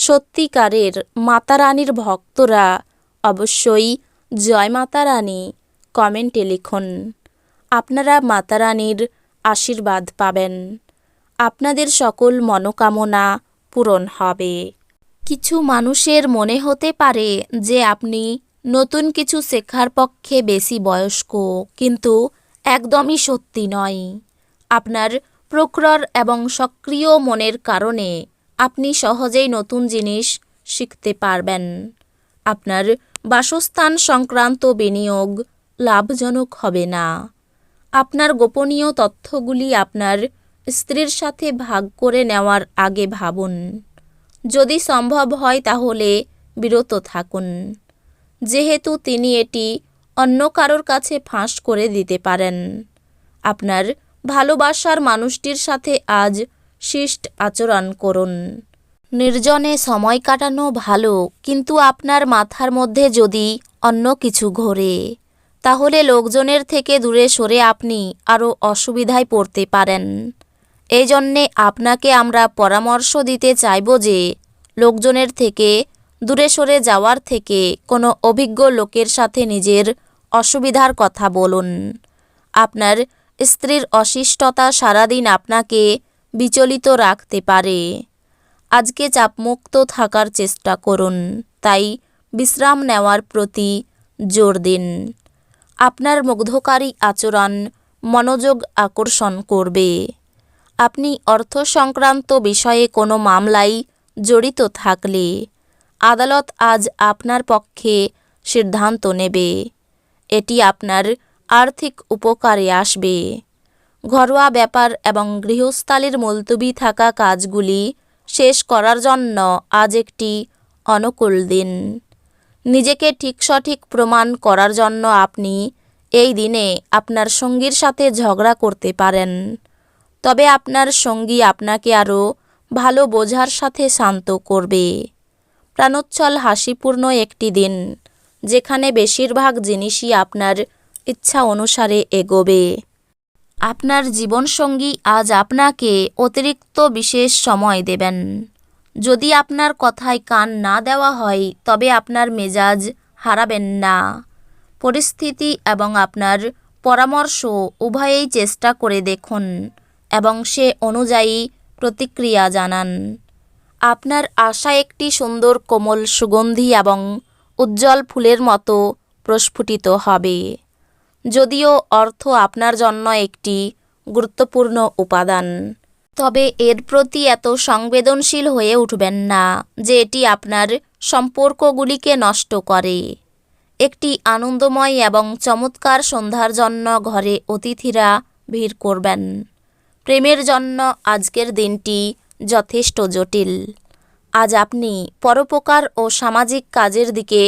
সত্যিকারের মাতারানীর ভক্তরা অবশ্যই জয় মাতা রানী কমেন্টে লিখুন। আপনারা মাতারানীর আশীর্বাদ পাবেন। আপনাদের সকল মনোকামনা পূরণ হবে। কিছু মানুষের মনে হতে পারে যে আপনি নতুন কিছু শেখার পক্ষে বেশি বয়স্ক, কিন্তু একদমই সত্যি নয়। আপনার প্রখর এবং সক্রিয় মনের কারণে আপনি সহজেই নতুন জিনিস শিখতে পারবেন। আপনার বাসস্থান সংক্রান্ত বিনিয়োগ লাভজনক হবে না। আপনার গোপনীয় তথ্যগুলি আপনার স্ত্রীর সাথে ভাগ করে নেওয়ার আগে ভাবুন। যদি সম্ভব হয় তাহলে বিরত থাকুন। যেহেতু তিনি এটি অন্য কারোর কাছে ফাঁস করে দিতে পারেন। আপনার ভালোবাসার মানুষটির সাথে আজ শিষ্ট আচরণ করুন। নির্জনে সময় কাটানো ভালো, কিন্তু আপনার মাথার মধ্যে যদি অন্য কিছু ঘোরে, তাহলে লোকজনের থেকে দূরে সরে আপনি আরও অসুবিধায় পড়তে পারেন। এই জন্যে আপনাকে আমরা পরামর্শ দিতে চাইব যে, লোকজনের থেকে দূরে সরে যাওয়ার থেকে কোনো অভিজ্ঞ লোকের সাথে নিজের অসুবিধার কথা বলুন। আপনার স্ত্রীর অশিষ্টতা সারাদিন আপনাকে বিচলিত রাখতে পারে। আজকে চাপমুক্ত থাকার চেষ্টা করুন, তাই বিশ্রাম নেওয়ার প্রতি জোর দিন। আপনার মুগ্ধকারী আচরণ মনোযোগ আকর্ষণ করবে। আপনি অর্থ সংক্রান্ত বিষয়ে কোনো মামলায় জড়িত থাকলে আদালত আজ আপনার পক্ষে সিদ্ধান্ত নেবে। এটি আপনার আর্থিক উপকারে আসবে। ঘরোয়া ব্যাপার এবং গৃহস্থালির মুলতবি থাকা কাজগুলি শেষ করার জন্য আজ একটি অনুকূল দিন। নিজেকে ঠিক সঠিক প্রমাণ করার জন্য আপনি এই দিনে আপনার সঙ্গীর সাথে ঝগড়া করতে পারেন। তবে আপনার সঙ্গী আপনাকে আরও ভালো বোঝার সাথে শান্ত করবে। প্রাণোচ্ছল হাসিপূর্ণ একটি দিন, যেখানে বেশিরভাগ জিনিসই আপনার ইচ্ছা অনুসারে এগোবে। আপনার জীবনসঙ্গী আজ আপনাকে অতিরিক্ত বিশেষ সময় দেবেন। যদি আপনার কথায় কান না দেওয়া হয়, তবে আপনার মেজাজ হারাবেন না। পরিস্থিতি এবং আপনার পরামর্শ উভয়েই চেষ্টা করে দেখুন এবং সে অনুযায়ী প্রতিক্রিয়া জানান। আপনার আশা একটি সুন্দর কোমল সুগন্ধি এবং উজ্জ্বল ফুলের মতো প্রস্ফুটিত হবে। যদিও অর্থ আপনার জন্য একটি গুরুত্বপূর্ণ উপাদান। তবে এর প্রতি এত সংবেদনশীল হয়ে উঠবেন না যে এটি আপনার সম্পর্কগুলিকে নষ্ট করে। একটি আনন্দময় এবং চমৎকার সন্ধ্যার জন্য ঘরে অতিথিরা ভিড় করবেন। প্রেমের জন্য আজকের দিনটি যথেষ্ট জটিল। আজ আপনি পরোপকার ও সামাজিক কাজের দিকে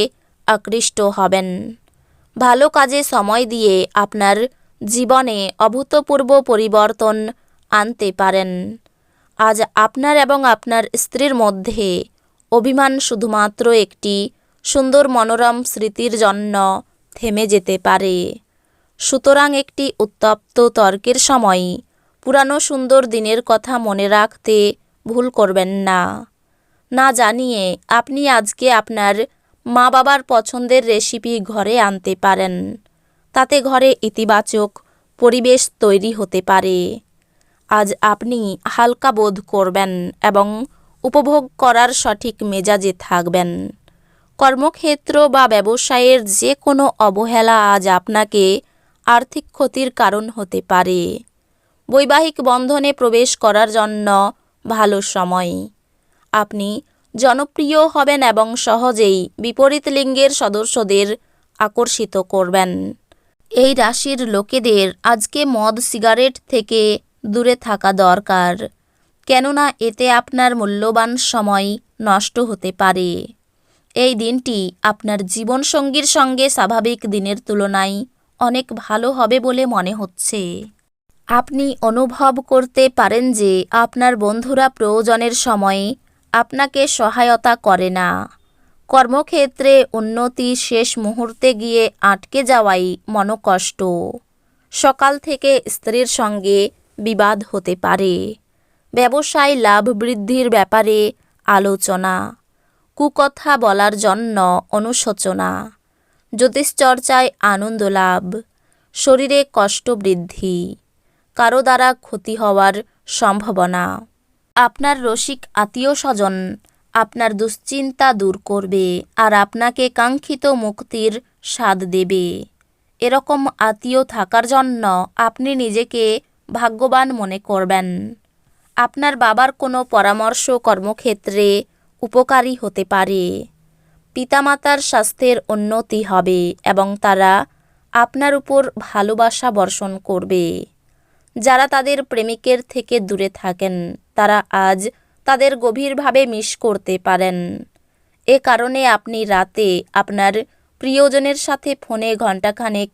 আকৃষ্ট হবেন। ভালো কাজে সময় দিয়ে আপনার জীবনে অভূতপূর্ব পরিবর্তন আনতে পারেন। আজ আপনার এবং আপনার স্ত্রীর মধ্যে অভিমান শুধুমাত্র একটি সুন্দর মনোরম স্মৃতির জন্য থেমে যেতে পারে। সুতরাং একটি উত্তপ্ত তর্কের সময় পুরানো সুন্দর দিনের কথা মনে রাখতে ভুল করবেন না। না জানিয়ে আপনি আজকে আপনার মা বাবার পছন্দের রেসিপি ঘরে আনতে পারেন। তাতে ঘরে ইতিবাচক পরিবেশ তৈরি হতে পারে। আজ আপনি হালকা বোধ করবেন এবং উপভোগ করার সঠিক মেজাজে থাকবেন। কর্মক্ষেত্র বা ব্যবসায়ের যে কোনো অবহেলা আজ আপনাকে আর্থিক ক্ষতির কারণ হতে পারে। বৈবাহিক বন্ধনে প্রবেশ করার জন্য ভালো সময়। আপনি জনপ্রিয় হবেন এবং সহজেই বিপরীত লিঙ্গের সদস্যদের আকর্ষিত করবেন। এই রাশির লোকেদের আজকে মদ, সিগারেট থেকে দূরে থাকা দরকার। কেননা এতে আপনার মূল্যবান সময় নষ্ট হতে পারে। এই দিনটি আপনার জীবনসঙ্গীর সঙ্গে স্বাভাবিক দিনের তুলনায় অনেক ভালো হবে বলে মনে হচ্ছে। আপনি অনুভব করতে পারেন যে আপনার বন্ধুরা প্রয়োজনের সময়ে আপনাকে সহায়তা করে না। কর্মক্ষেত্রে উন্নতি শেষ মুহূর্তে গিয়ে আটকে যাওয়াই মনোকষ্ট। সকাল থেকে স্ত্রীর সঙ্গে বিবাদ হতে পারে। ব্যবসায় লাভ বৃদ্ধির ব্যাপারে আলোচনা। কুকথা বলার জন্য অনুশোচনা। জ্যোতিষচর্চায় আনন্দ লাভ। শরীরে কষ্ট বৃদ্ধি। কারও দ্বারা ক্ষতি হওয়ার সম্ভাবনা। আপনার রসিক আত্মীয় স্বজন আপনার দুশ্চিন্তা দূর করবে আর আপনাকে কাঙ্ক্ষিত মুক্তির স্বাদ দেবে। এরকম আত্মীয় থাকার জন্য আপনি নিজেকে ভাগ্যবান মনে করবেন। আপনার বাবার কোনো পরামর্শ কর্মক্ষেত্রে উপকারী হতে পারে। পিতামাতার স্বাস্থ্যের উন্নতি হবে এবং তারা আপনার উপর ভালোবাসা বর্ষণ করবে। যারা তাদের প্রেমিকের থেকে দূরে থাকেন তারা আজ তাদের গভীরভাবে মিস করতে পারেন। এ কারণে আপনি রাতে আপনার প্রিয়জনের সাথে ফোনে ঘণ্টাখানেক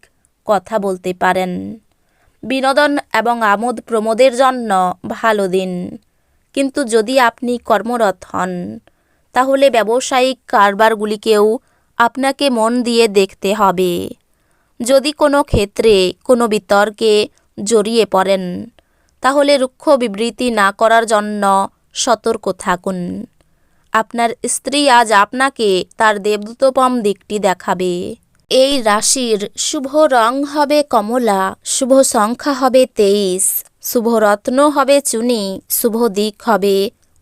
কথা বলতে পারেন। বিনোদন এবং আমোদ প্রমোদের জন্য ভালো দিন। কিন্তু যদি আপনি কর্মরত হন, তাহলে ব্যবসায়িক কারবারগুলিকেও আপনাকে মন দিয়ে দেখতে হবে। যদি কোনো ক্ষেত্রে কোনো বিতর্কে জড়িয়ে পড়েন তাহলে রুক্ষ বিবৃতি না করার জন্য সতর্ক থাকুন। আপনার স্ত্রী আজ আপনাকে তার দেবদূতপম দিকটি দেখাবে। এই রাশির শুভ রং হবে কমলা, শুভ সংখ্যা হবে তেইশ, শুভ রত্ন হবে চুনি, শুভ দিক হবে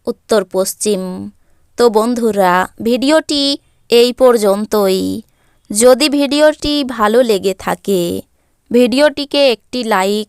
উত্তর পশ্চিম। তো বন্ধুরা, ভিডিওটি এই পর্যন্তই। যদি ভিডিওটি ভালো লেগে থাকে, ভিডিওটিকে একটি লাইক